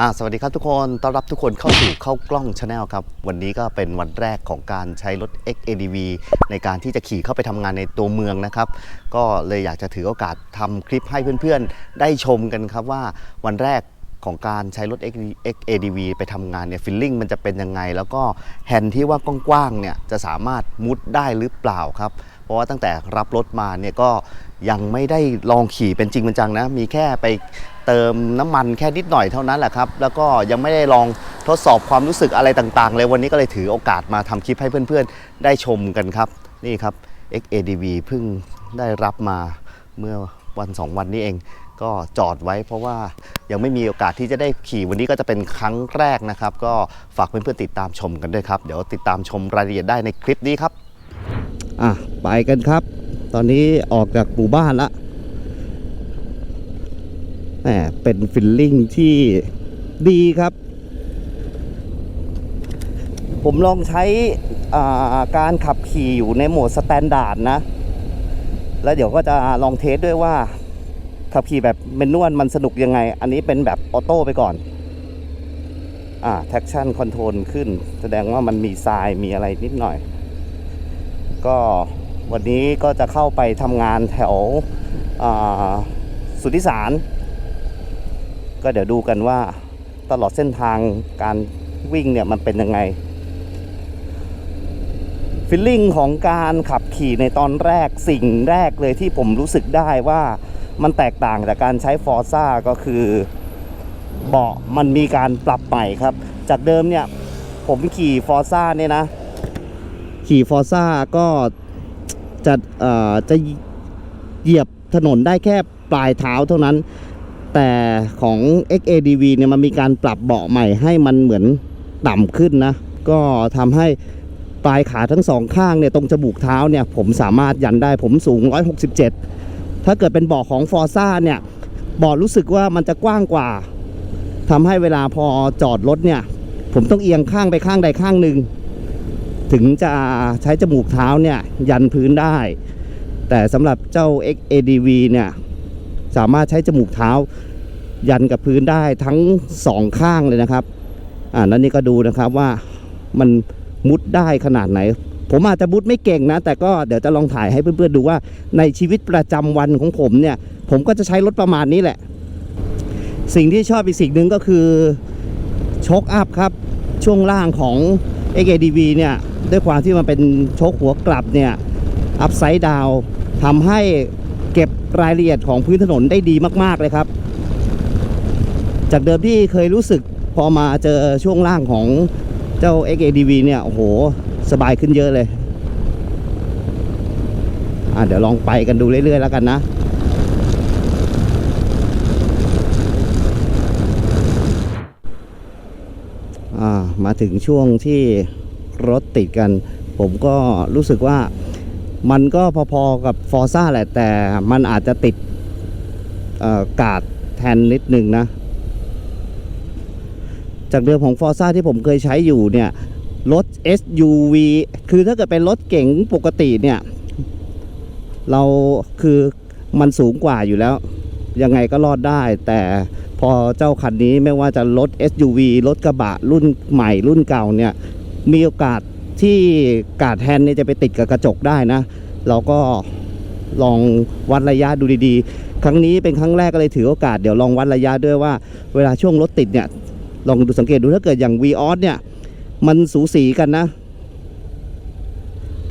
อ่าสวัสดีครับทุกคน ต้อนรับทุกคนเข้าสู่เข้ากล้องชาแนลครับ วันนี้ก็เป็นวันแรกของการใช้รถ XADV ในการที่จะขี่เข้าไปทำงานในตัวเมืองนะครับ ก็เลยอยากจะถือโอกาสทำคลิปให้เพื่อนๆ ได้ชมกันครับว่าวันแรกของการใช้รถ XADV ไปทำงานเนี่ยฟิลลิ่งมันจะเป็นยังไง แล้วก็แฮนด์ที่ว่ากว้างๆเนี่ยจะสามารถมุดได้หรือเปล่าครับ เพราะว่าตั้งแต่รับรถมาเนี่ยก็ยังไม่ได้ลองขี่เป็นจริงเป็นจังนะ มีแค่ไป เติมน้ำมันแค่นิดหน่อยเท่านั้นแหละครับ แล้วก็ยังไม่ได้ลองทดสอบความรู้สึกอะไรต่างๆ เลยวันนี้ก็เลยถือโอกาสมาทำคลิปให้เพื่อนๆ ได้ชมกันครับ นี่ครับ XADV เพิ่งได้รับมาเมื่อวันสองวันนี้เองก็จอดไว้เพราะว่ายังไม่มีโอกาสที่จะได้ขี่วันนี้ก็จะเป็นครั้งแรกนะครับ ก็ฝากเพื่อนๆติดตามชมกันด้วยครับ เดี๋ยวติดตามชมรายละเอียดได้ในคลิปนี้ครับอะไปกันครับ ตอนนี้ออกจากหมู่บ้านละ แหมเป็นฟิลลิ่งที่ดีครับ ผมลองใช้การขับขี่อยู่ในโหมดสแตนดาร์ดนะ แล้วเดี๋ยวก็จะลองเทสด้วยว่า ขับขี่แบบเมนนวลมันสนุกยังไง อันนี้เป็นแบบออโต้ไปก่อน อ่า traction control ขึ้น แสดงว่ามันมีทรายมีอะไรนิดหน่อย ก็วันนี้ก็จะเข้าไปทำงานแถวสุทธิสาร ก็เดี๋ยวดูกันว่าตลอดเส้นทางการวิ่งเนี่ยมันเป็นยังไงฟิลลิ่งของการขับขี่ในตอนแรกสิ่งแรกเลยที่ผมรู้สึกได้ว่ามันแตกต่างจากการใช้ฟอร์ซ่าก็คือเบาะมันมีการปรับใหม่ครับ จากเดิมเนี่ยผมขี่ฟอร์ซ่าเนี่ยนะ ขี่ฟอร์ซ่าก็จะเอ่อจะเหยียบถนนได้แค่ปลายเท้าเท่านั้น แต่ของ XADV เนี่ยมันมีการปรับเบาะใหม่ให้มันเหมือนต่ำขึ้นนะ ก็ทำให้ปลายขาทั้งสองข้างเนี่ยตรงจมูกเท้าเนี่ยผมสามารถยันได้ผมสูง 167 ถ้าเกิดเป็นเบาะของฟอร์ซ่าเนี่ยเบาะรู้สึกว่ามันจะกว้างกว่าทำให้เวลาพอจอดรถเนี่ย ผมต้องเอียงข้างไปข้างใดข้างหนึ่งถึงจะใช้จมูกเท้าเนี่ยยันพื้นได้ แต่สำหรับเจ้า XADV เนี่ย สามารถใช้จมูกเท้า ยันกับพื้นได้ทั้งสองข้างเลยนะครับ อ่านั่นนี่ก็ดูนะครับว่ามันมุดได้ขนาดไหน ผมอาจจะมุดไม่เก่งนะ แต่ก็เดี๋ยวจะลองถ่ายให้เพื่อนๆดูว่าในชีวิตประจำวันของผมเนี่ย ผมก็จะใช้รถประมาณนี้แหละ สิ่งที่ชอบอีกสิ่งหนึ่งก็คือโชคอัพครับ ช่วงล่างของ XADV เนี่ย ด้วยความที่มันเป็นโชคหัวกลับเนี่ย อัพไซด์ดาวทำให้ เก็บรายละเอียดของพื้นถนนได้ดีมาก ๆ เลยครับ จากเดิมที่เคยรู้สึกพอมาเจอช่วงล่างของเจ้า XADV เนี่ย โอ้โห สบายขึ้นเยอะเลย อะเดี๋ยวลองไปกันดูเรื่อย ๆ แล้วกันนะอ่ามาถึงช่วงที่รถติดกัน ผมก็รู้สึกว่า มันก็พอๆกับฟอร์ซ่าแหละ แต่มันอาจจะติดอ่อกาดแทนนิดนึงนะ จากเดิมของฟอร์ซ่าที่ผมเคยใช้อยู่เนี่ย รถ SUV คือถ้าเกิดเป็นรถเก๋งปกติเนี่ย เราคือมันสูงกว่าอยู่แล้ว ยังไงก็รอดได้ แต่พอเจ้าคันนี้ไม่ว่าจะรถ SUV รถกระบะรุ่นใหม่รุ่นเก่าเนี่ย มีโอกาส ที่กาดแฮนด์เนี่ยจะไปติดกับกระจกได้นะ เราก็ลองวัดระยะดูดีๆ ครั้งนี้เป็นครั้งแรกก็เลยถือโอกาสเดี๋ยวลองวัดระยะด้วยว่า เวลาช่วงรถติดเนี่ย ลองดูสังเกตดูถ้าเกิดอย่าง v ีออสเนี่ย มันสูสีกันนะ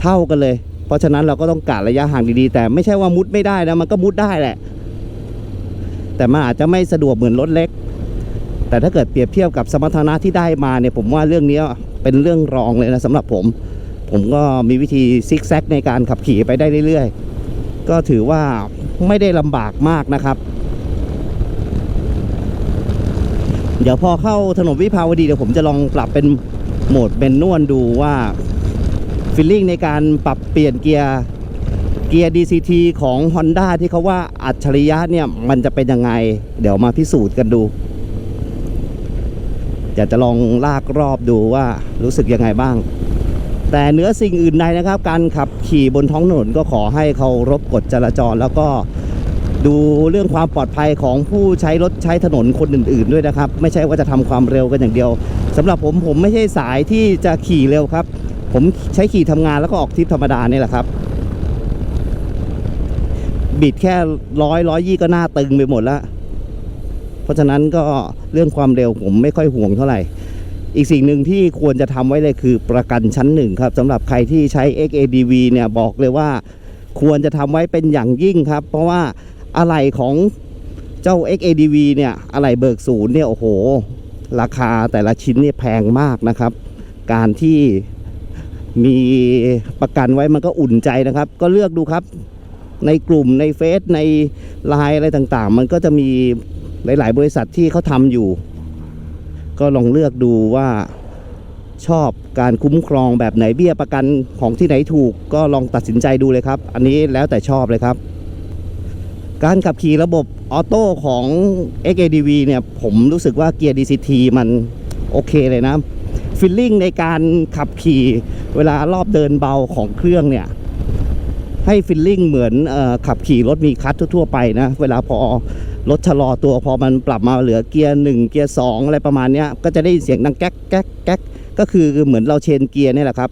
เท่ากันเลย เพราะฉะนั้นเราก็ต้องกาดระยะห่างดีๆ แต่ไม่ใช่ว่ามุดไม่ได้นะมันก็มุดได้แหละ แต่มันอาจจะไม่สะดวกเหมือนรถเล็ก แต่ถ้าเกิดเปรียบเทียบกับสมรรถนะที่ได้มาเนี่ยผมว่าเรื่องนี้ เป็นเรื่องรองเลยนะสำหรับผม ผมก็มีวิธีซิกแซกในการขับขี่ไปได้เรื่อยๆ ก็ถือว่าไม่ได้ลำบากมากนะครับ เดี๋ยวพอเข้าถนนวิภาวดีเดี๋ยวผมจะลองปรับเป็นโหมดเป็นนวลดูว่าฟิลลิ่งในการปรับเปลี่ยนเกียร์เกียร์ DCT ของ Honda ที่เขาว่าอัจฉริยะเนี่ย มันจะเป็นยังไง เดี๋ยวมาพิสูจน์กันดู อยากจะลองลากรอบดูว่ารู้สึกยังไงบ้าง แต่เนื้อสิ่งอื่นใดนะครับ การขับขี่บนท้องถนนก็ขอให้เคารพกฎจราจร แล้วก็ดูเรื่องความปลอดภัยของผู้ใช้รถใช้ถนนคนอื่น ๆ ด้วยนะครับ ไม่ใช่ว่าจะทำความเร็วกันอย่างเดียวสำหรับผมผมไม่ใช่สายที่จะขี่เร็วครับ ผมใช้ขี่ทำงานแล้วก็ออกทริปธรรมดานี่แหละครับบิดแค่ร้อยร้อยยี่ก็หน้าตึงไปหมดแล้ว เพราะฉะนั้นก็เรื่องความเร็วผมไม่ค่อยห่วงเท่าไหร่ อีกสิ่งหนึ่งที่ควรจะทำไว้เลยคือประกันชั้นหนึ่งครับสำหรับใครที่ใช้ XADV เนี่ยบอกเลยว่า ควรจะทำไว้เป็นอย่างยิ่งครับ เพราะว่าอะไหล่ของเจ้า XADV เนี่ยอะไหล่เบิกศูนย์เนี่ยโอ้โห ราคาแต่ละชิ้นเนี่ยแพงมากนะครับ การที่มีประกันไว้มันก็อุ่นใจนะครับ ก็เลือกดูครับ ในกลุ่มในเฟซในไลน์อะไรต่างๆ มันก็จะมี หลาย ๆ บริษัทที่เขาทำอยู่ ก็ลองเลือกดูว่าชอบการคุ้มครองแบบไหนเบี้ยประกันของที่ไหนถูก ก็ลองตัดสินใจดูเลยครับ อันนี้แล้วแต่ชอบเลยครับ การขับขี่ระบบออโต้ของ XADV เนี่ย ผมรู้สึกว่าเกียร์ DCT มันโอเคเลยนะฟิลลิ่งในการขับขี่เวลารอบเดินเบาของเครื่องเนี่ย ให้ฟิลลิ่งเหมือนอขับขี่รถมีคลัตช์ทั่วๆไปนะเวลาพอรถชะลอตัวพอมันปรับมาเหลือเกียร์หนึ่งเกียร์สองอะไรประมาณนี้ก็จะได้ยินเสียงดังแก๊กแก๊กแก๊กก็คือเหมือนเราเชนเกียร์นี่แหละครับ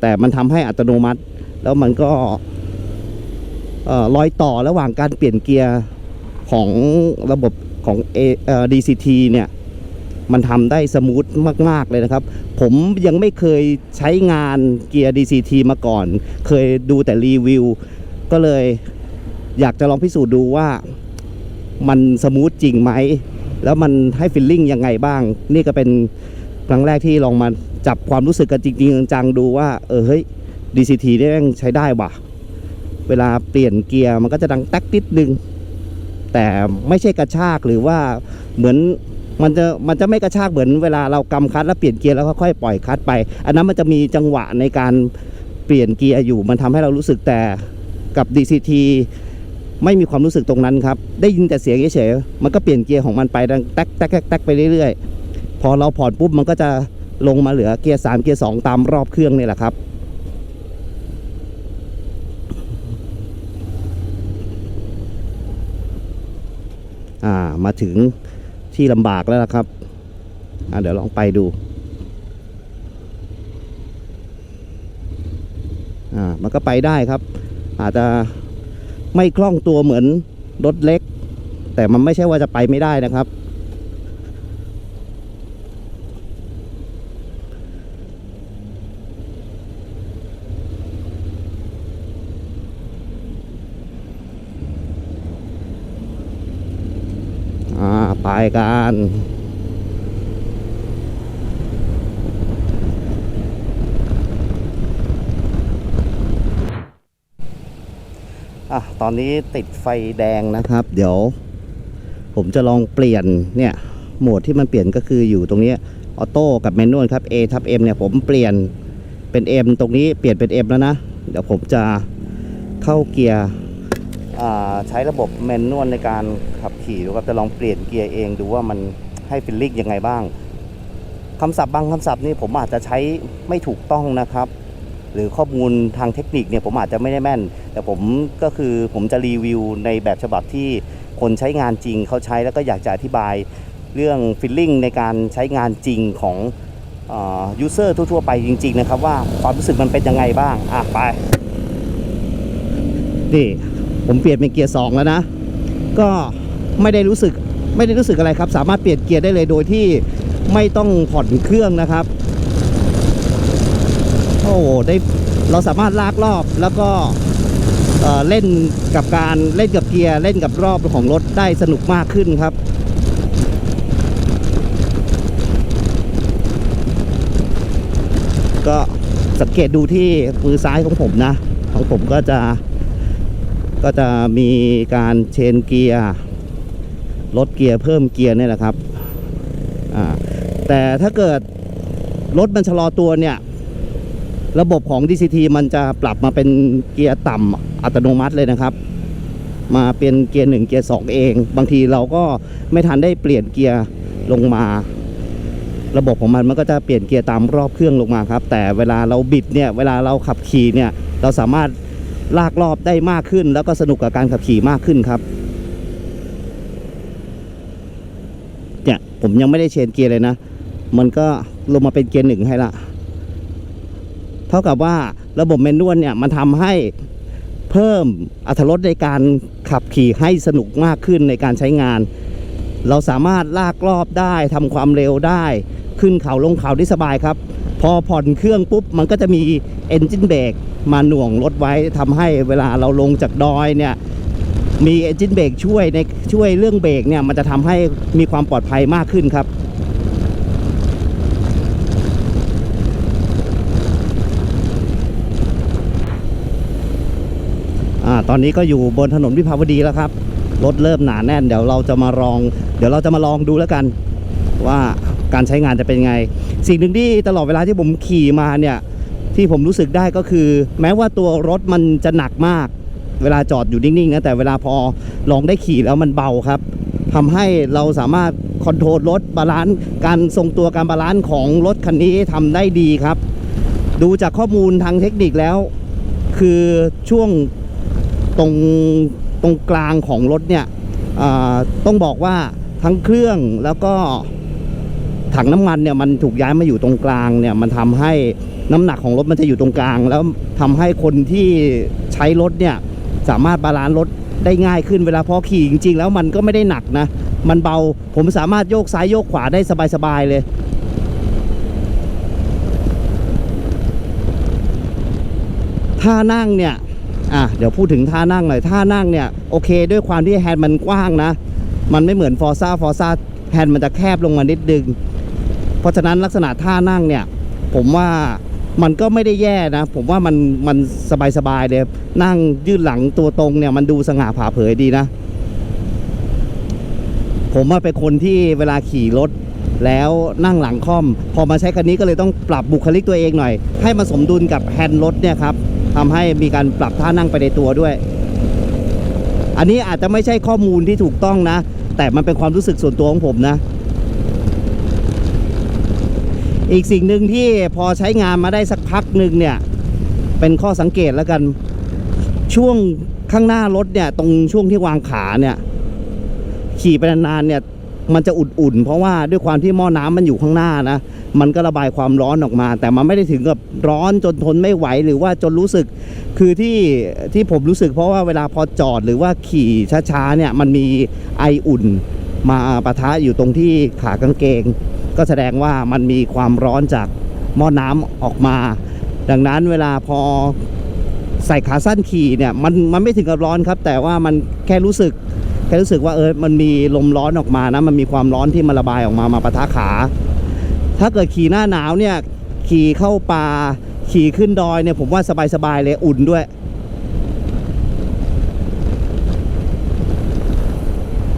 แต่มันทำให้อัตโนมัติ แล้วมันก็เอ่อยต่อระหว่างการเปลี่ยนเกียร์ของระบบของ A เอ่อ DCT เนี่ย มันทำได้สมูทมาก ๆ เลยนะครับ ผมยังไม่เคยใช้งานเกียร์ DCT มาก่อน เคยดูแต่รีวิว ก็เลยอยากจะลองพิสูจน์ดูว่ามันสมูทจริงไหม แล้วมันให้ฟิลลิ่งยังไงบ้าง นี่ก็เป็นครั้งแรกที่ลองมาจับความรู้สึกกันจริง ๆ จังๆ ดูว่า เออเฮ้ย DCT เนี่ใช้ได้ว่ะ เวลาเปลี่ยนเกียร์มันก็จะดังแต๊กนิดนึง แต่ไม่ใช่กระชากหรือว่าเหมือน มันจะมันจะไม่กระชากเหมือนเวลาเรากำคลัตช์แล้วเปลี่ยนเกียร์แล้วค่อยๆปล่อยคลัตช์ไป อันนั้นมันจะมีจังหวะในการเปลี่ยนเกียร์อยู่ มันทำให้เรารู้สึกแต่กับ DCT ไม่มีความรู้สึกตรงนั้นครับ ได้ยินแต่เสียงเฉยๆมันก็เปลี่ยนเกียร์ของมันไปดังแต๊กแต๊กแต๊กแต๊กไปเรื่อยๆ พอเราผ่อนปุ๊บมันก็จะลงมาเหลือเกียร์3เกียร์2ตามรอบเครื่องนี่แหละครับอ่ามาถึง ที่ลำบากแล้วนะครับอ่าเดี๋ยวลองไปดูอ่ามันก็ไปได้ครับ อาจจะไม่คล่องตัวเหมือนรถเล็ก แต่มันไม่ใช่ว่าจะไปไม่ได้นะครับ กันอะตอนนี้ติดไฟแดงนะครับ เดี๋ยว ผมจะลองเปลี่ยนเนี่ย โหมดที่มันเปลี่ยนก็คืออยู่ตรงนี้ออโต้กับแมนนวลครับ A ทับ M เนี่ยผมเปลี่ยนเป็น M ตรงนี้เปลี่ยนเป็น M แล้วนะ เดี๋ยวผมจะเข้าเกียร์ ใช้ระบบแมนนวลในการขับขี่ดูครับจะลองเปลี่ยนเกียร์เองดูว่ามันให้ฟิลลิ่งยังไงบ้างคำศัพท์บางคำศัพท์นี่ผมอาจจะใช้ไม่ถูกต้องนะครับ หรือข้อมูลทางเทคนิคเนี่ยผมอาจจะไม่ได้แม่น แต่ผมก็คือผมจะรีวิวในแบบฉบับที่คนใช้งานจริงเขาใช้แล้วก็อยากจะอธิบายเรื่องฟิลลิ่งในการใช้งานจริงของยูเซอร์ทั่วๆไปจริง ๆ นะครับ ว่าความรู้สึกมันเป็นยังไงบ้าง อะ ไป นี่ ผมเปลี่ยนเป็นเกียร์2แล้วนะ ก็ไม่ได้รู้สึกไม่ได้รู้สึกอะไรครับ สามารถเปลี่ยนเกียร์ได้เลยโดยที่ไม่ต้องผ่อนเครื่องนะครับ โอ้โหได้เราสามารถลากรอบแล้วก็เเล่นกับการเล่นกับเกียร์เล่นกับรอบของรถได้สนุกมากขึ้นครับก็สังเกตดูที่มือซ้ายของผมนะ ของผมก็จะ ก็จะมีการเชนเกียร์ลดเกียร์เพิ่มเกียร์เนี่ยแหละครับแต่ถ้าเกิดรถมันชะลอตัวเนี่ย ระบบของ DCT มันจะปรับมาเป็นเกียร์ต่ำอัตโนมัติเลยนะครับ มาเป็นเกียร์หนึ่งเกียร์สองเอง บางทีเราก็ไม่ทันได้เปลี่ยนเกียร์ลงมา ระบบของมันมันก็จะเปลี่ยนเกียร์ตามรอบเครื่องลงมาครับ แต่เวลาเราบิดเนี่ย เวลาเราขับขี่เนี่ย เราสามารถ ลากรอบได้มากขึ้น แล้วก็สนุกกับการขับขี่มากขึ้นครับเนี่ยผมยังไม่ได้เชนเกียร์เลยนะ มันก็ลงมาเป็นเกียร์หนึ่งให้ละ เท่ากับว่าระบบแมนนวลเนี่ยมันทำให้เพิ่มอรรถรสในการขับขี่ให้สนุกมากขึ้นในการใช้งาน เราสามารถลากรอบได้ทำความเร็วได้ ขึ้นเขาลงเขาได้สบายครับ พอผ่อนเครื่องปุ๊บ มันก็จะมีเอนจินเบรกมาหน่วงรถไว้ทำให้เวลาเราลงจากดอยเนี่ยมีเอนจินเบรกช่วยในช่วยเรื่องเบรกเนี่ยมันจะทำให้มีความปลอดภัยมากขึ้นครับอ่าตอนนี้ก็อยู่บนถนนวิภาวดีแล้วครับ รถเริ่มหนาแน่น เดี๋ยวเราจะมาลอง เดี๋ยวเราจะมาลองดูแล้วกันว่า การใช้งานจะเป็นไง สิ่งหนึ่งที่ตลอดเวลาที่ผมขี่มาเนี่ยที่ผมรู้สึกได้ก็คือ แม้ว่าตัวรถมันจะหนักมาก เวลาจอดอยู่นิ่งๆนะแต่เวลาพอลองได้ขี่แล้วมันเบาครับทำให้เราสามารถคอนโทรลรถบาลานซ์การทรงตัวการบาลานซ์ของรถคันนี้ทำได้ดีครับ ดูจากข้อมูลทางเทคนิคแล้ว คือช่วงตรงตรงกลางของรถเนี่ยต้องบอกว่าทั้งเครื่องแล้วก็ ถังน้ำมันเนี่ยมันถูกย้ายมาอยู่ตรงกลางเนี่ยมันทำให้น้ำหนักของรถมันจะอยู่ตรงกลาง แล้วทำให้คนที่ใช้รถเนี่ยสามารถบาลานซ์รถได้ง่ายขึ้นเวลาพอขี่จริง ๆ แล้วมันก็ไม่ได้หนักนะ มันเบาผมสามารถโยกซ้ายโยกขวาได้สบายๆเลยท่านั่งเนี่ยอะเดี๋ยวพูดถึงท่านั่งหน่อยท่านั่งเนี่ยโอเค ด้วยความที่แฮนด์มันกว้างนะ มันไม่เหมือนฟอร์ซ่าฟอร์ซ่าแฮนด์มันจะแคบลงมานิดนึง เพราะฉะนั้นลักษณะท่านั่งเนี่ย ผมว่ามันก็ไม่ได้แย่นะ ผมว่ามันมันสบายๆเลยนั่งยืดหลังตัวตรงเนี่ยมันดูสง่าผ่าเผยดีนะ ผมว่าเป็นคนที่เวลาขี่รถแล้วนั่งหลังค่อม พอมาใช้คันนี้ก็เลยต้องปรับบุคลิกตัวเองหน่อย ให้มันสมดุลกับแฮนด์รถเนี่ยครับทำให้มีการปรับท่านั่งไปในตัวด้วย อันนี้อาจจะไม่ใช่ข้อมูลที่ถูกต้องนะ แต่มันเป็นความรู้สึกส่วนตัวของผมนะ อีกสิ่งหนึ่งที่พอใช้งานมาได้สักพักหนึ่งเนี่ย เป็นข้อสังเกตแล้วกัน ช่วงข้างหน้ารถเนี่ย ตรงช่วงที่วางขาเนี่ย ขี่ไปนานๆเนี่ย มันจะอุ่นๆ เพราะว่าด้วยความที่หม้อน้ำมันอยู่ข้างหน้านะ มันก็ระบายความร้อนออกมา แต่มันไม่ได้ถึงกับร้อนจนทนไม่ไหวหรือว่าจนรู้สึก คือที่ที่ผมรู้สึก เพราะว่าเวลาพอจอดหรือว่าขี่ช้าๆเนี่ย มันมีไออุ่นมาปะทะอยู่ตรงที่ขากางเกง ก็แสดงว่ามันมีความร้อนจากหม้อน้ำออกมา ดังนั้นเวลาพอใส่ขาสั้นขี่เนี่ยมันมันไม่ถึงกับร้อนครับ แต่ว่ามันแค่รู้สึกแค่รู้สึกว่าเออมันมีลมร้อนออกมานะมันมีความร้อนที่มันระบายออกมามาปะทะขา ถ้าเกิดขี่หน้าหนาวเนี่ยขี่เข้าป่าขี่ขึ้นดอยเนี่ยผมว่าสบายๆเลยอุ่นด้วย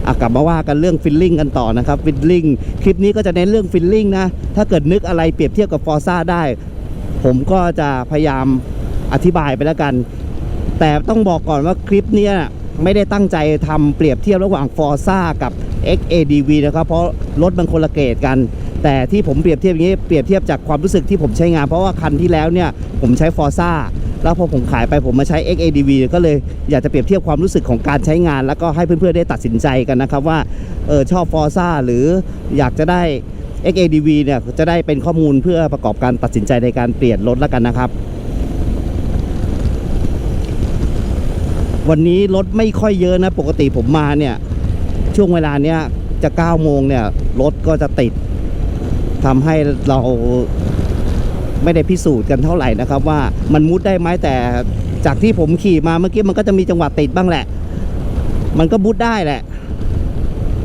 อะกลับมาว่ากันเรื่องฟิลลิ่งกันต่อนะครับฟิลลิ่งคลิปนี้ก็จะเน้นเรื่องฟิลลิ่งนะถ้าเกิดนึกอะไรเปรียบเทียบกับฟอร์ซ่าได้ ผมก็จะพยายามอธิบายไปแล้วกัน แต่ต้องบอกก่อนว่าคลิปนี้ไม่ได้ตั้งใจทำเปรียบเทียบระหว่าง Forza กับ XADV นะครับเพราะรถมันคนละเกรดกัน แต่ที่ผมเปรียบเทียบอย่างนี้เปรียบเทียบจากความรู้สึกที่ผมใช้งาน เพราะว่าคันที่แล้วเนี่ยผมใช้ Forza แล้วพอผมขายไปผมมาใช้ XADV ก็เลยอยากจะเปรียบเทียบความรู้สึกของการใช้งาน แล้วก็ให้เพื่อนๆได้ตัดสินใจกันนะครับว่าเออชอบ Forza หรืออยากจะได้ XADV เนี่ยจะได้เป็นข้อมูลเพื่อประกอบการตัดสินใจในการเปลี่ยนรถแล้วกันนะครับ วันนี้รถไม่ค่อยเยอะนะปกติผมมาเนี่ยช่วงเวลาเนี้ยจะ9โมงเนี่ยรถก็จะติดทำให้เรา ไม่ได้พิสูจน์กันเท่าไหร่นะครับว่ามันมุดได้ไหมแต่จากที่ผมขี่มาเมื่อกี้มันก็จะมีจังหวะติดบ้างแหละ มันก็มุดได้แหละ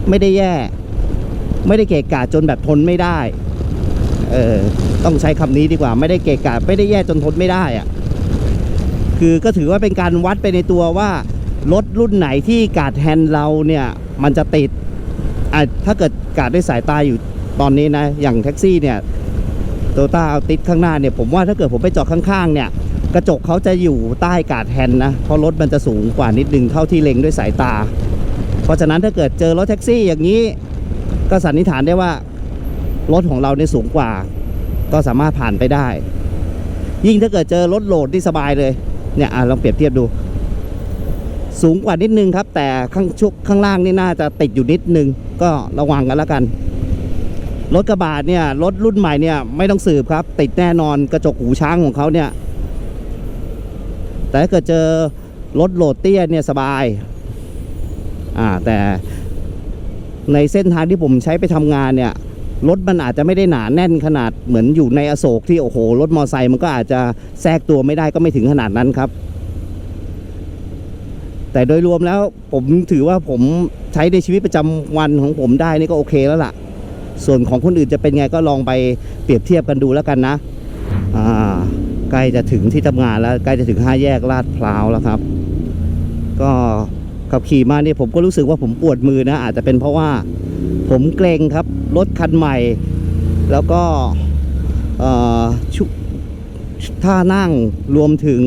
ไม่ได้แย่ ไม่ได้เกะกะจนแบบทนไม่ได้ เออต้องใช้คำนี้ดีกว่า ไม่ได้เกะกะไม่ได้แย่จนทนไม่ได้อะคือก็ถือว่าเป็นการวัดไปในตัวว่ารถรุ่นไหนที่กาดแฮนเราเนี่ยมันจะติดอะถ้าเกิดกาดด้วยสายตาอยู่ตอนนี้นะ อย่างแท็กซี่เนี่ย โตต้าเอาติดข้างหน้าเนี่ยผมว่าถ้าเกิดผมไปจอดข้างๆเนี่ยกระจกเขาจะอยู่ใต้กาดแฮนนะ เพราะรถมันจะสูงกว่านิดนึงเท่าที่เล็งด้วยสายตา เพราะฉะนั้นถ้าเกิดเจอรถแท็กซี่อย่างนี้ ก็สันนิษฐานได้ว่ารถของเราเนี่ยสูงกว่า ก็สามารถผ่านไปได้ ยิ่งถ้าเกิดเจอรถโหลดที่สบายเลยเนี่ยอลองเปรียบเทียบดู สูงกว่านิดนึงครับ แต่ข้างชุกข้างล่างนี่น่าจะติดอยู่นิดนึง ก็ระวังกันแล้วกัน รถกระบะเนี่ยรถรุ่นใหม่เนี่ยไม่ต้องสืบครับ ติดแน่นอนกระจกหูช้างของเขาเนี่ย แต่ถ้าเกิดเจอรถโหลดเตี้ยเนี่ยสบาย อ่าแต่ในเส้นทางที่ผมใช้ไปทำงานเนี่ยรถมันอาจจะไม่ได้หนาแน่นขนาดเหมือนอยู่ในอโศกที่โอ้โหรถมอไซค์มันก็อาจจะแทรกตัวไม่ได้ก็ไม่ถึงขนาดนั้นครับ แต่โดยรวมแล้วผมถือว่าผมใช้ในชีวิตประจำวันของผมได้นี่ก็โอเคแล้วล่ะ ส่วนของคนอื่นจะเป็นไงก็ลองไปเปรียบเทียบกันดูแล้วกันนะอ่าใกล้จะถึงที่ทำงานแล้วใกล้จะถึงห้าแยกลาดพร้าวแล้วครับ ก็ขับขี่มาเนี่ยผมก็รู้สึกว่าผมปวดมือนะ อาจจะเป็นเพราะว่าผมเกรงครับรถคันใหม่ แล้วก็ชุท่านั่งรวมถึง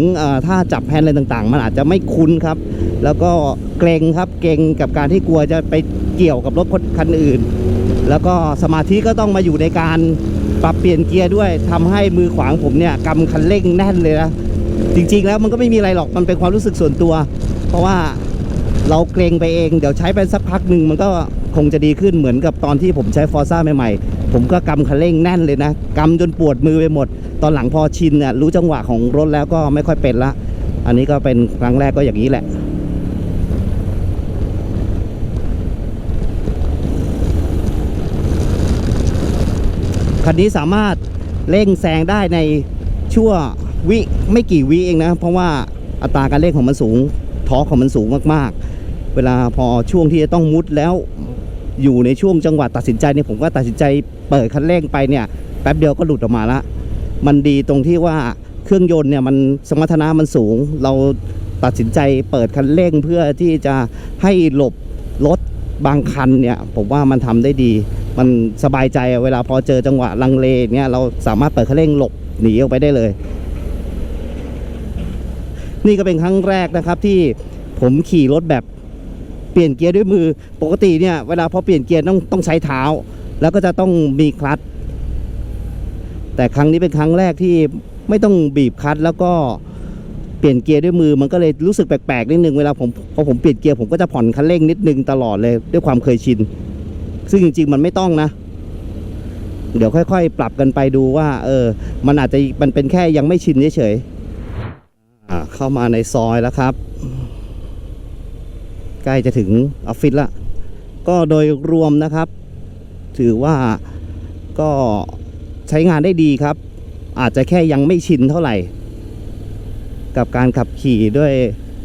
ท่าจับแฮนด์อะไรต่างๆ มันอาจจะไม่คุ้นครับ แล้วก็เกรงครับเกรงกับการที่กลัวจะไปเกี่ยวกับรถคันอื่น แล้วก็สมาธิก็ต้องมาอยู่ในการปรับเปลี่ยนเกียร์ด้วยทำให้มือขวางผมเนี่ยกำคันเร่งแน่นเลยนะจริง ๆ แล้วมันก็ไม่มีอะไรหรอกมันเป็นความรู้สึกส่วนตัว เพราะว่าเราเกรงไปเองเดี๋ยวใช้ไปสักพักหนึ่งมันก็คงจะดีขึ้นเหมือนกับตอนที่ผมใช้ฟอร์ซ่าใหม่ๆ ผมก็กำคันเร่งแน่นเลยนะกำจนปวดมือไปหมด ตอนหลังพอชินเนี่ยรู้จังหวะของรถแล้วก็ไม่ค่อยเป็นละ อันนี้ก็เป็นครั้งแรกก็อย่างนี้แหละ คันนี้สามารถเร่งแซงได้ในชั่ววิไม่กี่วิเองนะ เพราะว่าอัตราการเร่งของมันสูงทอร์ของมันสูงมากๆ เวลาพอช่วงที่จะต้องมุดแล้วอยู่ในช่วงจังหวะตัดสินใจเนี่ยผมก็ตัดสินใจเปิดคันเร่งไปเนี่ยแป๊บเดียวก็หลุดออกมาละมันดีตรงที่ว่าเครื่องยนต์เนี่ยมันสมรรถนะมันสูง เราตัดสินใจเปิดคันเร่งเพื่อที่จะให้หลบรถบางคันเนี่ยผมว่ามันทำได้ดี มันสบายใจเวลาพอเจอจังหวะลังเลเนี่ยเราสามารถเปิดคันเร่งหลบหนีออกไปได้เลย นี่ก็เป็นครั้งแรกนะครับที่ผมขี่รถแบบเปลี่ยนเกียร์ด้วยมือปกติเนี่ยเวลาพอเปลี่ยนเกียร์ต้องต้องใช้เท้า แล้วก็จะต้องมีคลัตช์แต่ครั้งนี้เป็นครั้งแรกที่ไม่ต้องบีบคลัตช์แล้วก็เปลี่ยนเกียร์ด้วยมือมันก็เลยรู้สึกแปลกๆนิดนึงเวลาผมพอผมเปลี่ยนเกียร์ผมก็จะผ่อนคันเร่งนิดนึงตลอดเลยด้วยความเคยชิน ซึ่งจริง ๆ มันไม่ต้องนะ เดี๋ยวค่อย ๆ ปรับกันไปดูว่า เออ มันอาจจะมันเป็นแค่ยังไม่ชินเฉยๆเข้ามาในซอยแล้วครับ ใกล้จะถึงออฟฟิศละก็โดยรวมนะครับ ถือว่าก็ใช้งานได้ดีครับ อาจจะแค่ยังไม่ชินเท่าไหร่ กับการขับขี่ด้วย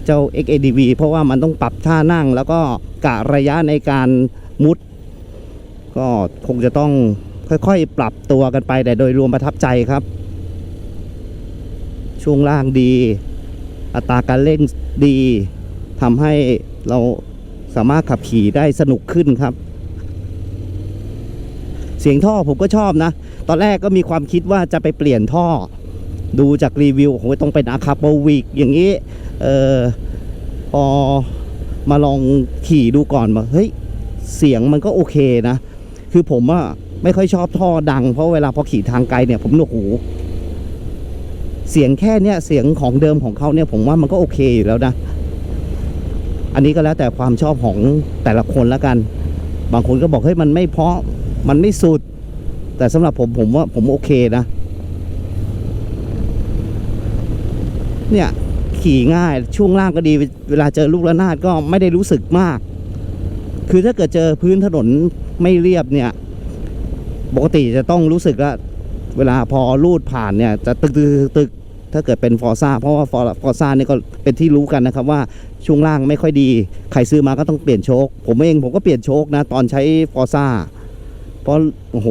เจ้า XADV เพราะว่ามันต้องปรับท่านั่งแล้วก็กะระยะในการมุด ก็คงจะต้องค่อยๆ ปรับตัวกันไปแต่โดยรวมประทับใจครับ ช่วงล่างดี อัตราการเร่งดีทำให้เราสามารถขับขี่ได้สนุกขึ้นครับ เสียงท่อผมก็ชอบนะ ตอนแรกก็มีความคิดว่าจะไปเปลี่ยนท่อ ดูจากรีวิวโอ้ต้องเป็นอาคาโบวิกอย่างนี้ เออพอมาลองขี่ดูก่อนว่าเฮ้ย เสียงมันก็โอเคนะ คือผมอะไม่ค่อยชอบท่อดัง เพราะเวลาพอขี่ทางไกลเนี่ย ผมหนวกหู เสียงแค่เนี้ยเสียงของเดิมของเขาเนี่ย ผมว่ามันก็โอเคอยู่แล้วนะ อันนี้ก็แล้วแต่ความชอบของแต่ละคนแล้วกัน บางคนก็บอกเฮ้ยมันไม่เพาะมันไม่สุด แต่สำหรับผมผมว่าผมโอเคนะ เนี่ยขี่ง่ายช่วงล่างก็ดี เวลาเจอลูกระนาดก็ไม่ได้รู้สึกมาก คือถ้าเกิดเจอพื้นถนน ไม่เรียบเนี่ย ปกติจะต้องรู้สึกว่าเวลาพอลูดผ่านเนี่ยจะตึกตึกตึกถ้าเกิดเป็นฟอร์ซ่าเพราะว่าฟอร์ซ่าเนี่ยก็เป็นที่รู้กันนะครับว่าช่วงล่างไม่ค่อยดี ใครซื้อมาก็ต้องเปลี่ยนโชคผมเองผมก็เปลี่ยนโชคนะตอนใช้ฟอร์ซ่าเพราะโอ้โห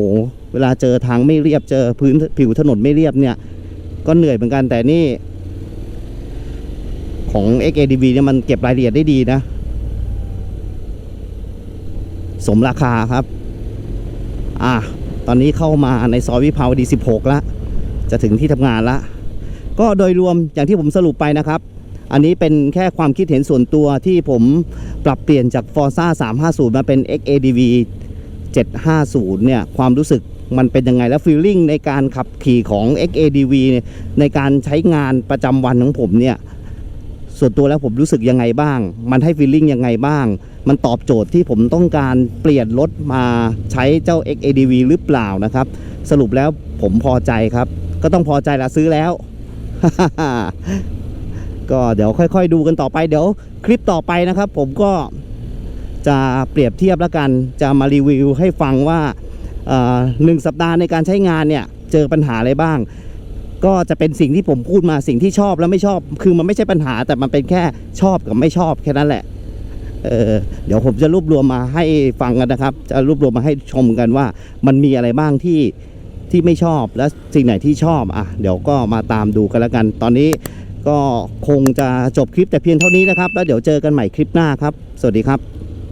เวลาเจอทางไม่เรียบเจอพื้นผิวถนนไม่เรียบเนี่ย ก็เหนื่อยเหมือนกันแต่นี่ ของ XADV เนี่ยมันเก็บรายละเอียดได้ดีนะ สมราคาครับ อะตอนนี้เข้ามาในซอยวิภาวดี 16แล้วจะถึงที่ทำงานละ ก็โดยรวมอย่างที่ผมสรุปไปนะครับ อันนี้เป็นแค่ความคิดเห็นส่วนตัวที่ผมปรับเปลี่ยนจาก Forza 350 มาเป็น XADV 750 เนี่ย ความรู้สึกมันเป็นยังไงแล้วฟีลลิ่งในการขับขี่ของ XADV เนี่ยในการใช้งานประจำวันของผมเนี่ย ส่วนตัวแล้วผมรู้สึกยังไงบ้าง มันให้ฟีลลิ่งยังไงบ้าง มันตอบโจทย์ที่ผมต้องการเปลี่ยนรถมาใช้เจ้า XADV หรือเปล่านะครับ สรุปแล้วผมพอใจครับ ก็ต้องพอใจละซื้อแล้ว ก็เดี๋ยวค่อยๆดูกันต่อไป เดี๋ยวคลิปต่อไปนะครับ ผมก็จะเปรียบเทียบแล้วกัน จะมารีวิวให้ฟังว่าหนึ่งสัปดาห์ในการใช้งานเนี่ย เจอปัญหาอะไรบ้าง ก็จะเป็นสิ่งที่ผมพูดมาสิ่งที่ชอบและไม่ชอบ คือมันไม่ใช่ปัญหาแต่มันเป็นแค่ชอบกับไม่ชอบแค่นั้นแหละ เออเดี๋ยวผมจะรวบรวมมาให้ฟังกันนะครับ จะรวบรวมมาให้ชมกันว่า มันมีอะไรบ้างที่ที่ไม่ชอบและสิ่งไหนที่ชอบอะเดี๋ยวก็มาตามดูกันแล้วกัน ตอนนี้ก็คงจะจบคลิปแต่เพียงเท่านี้นะครับ แล้วเดี๋ยวเจอกันใหม่คลิปหน้าครับ สวัสดีครับ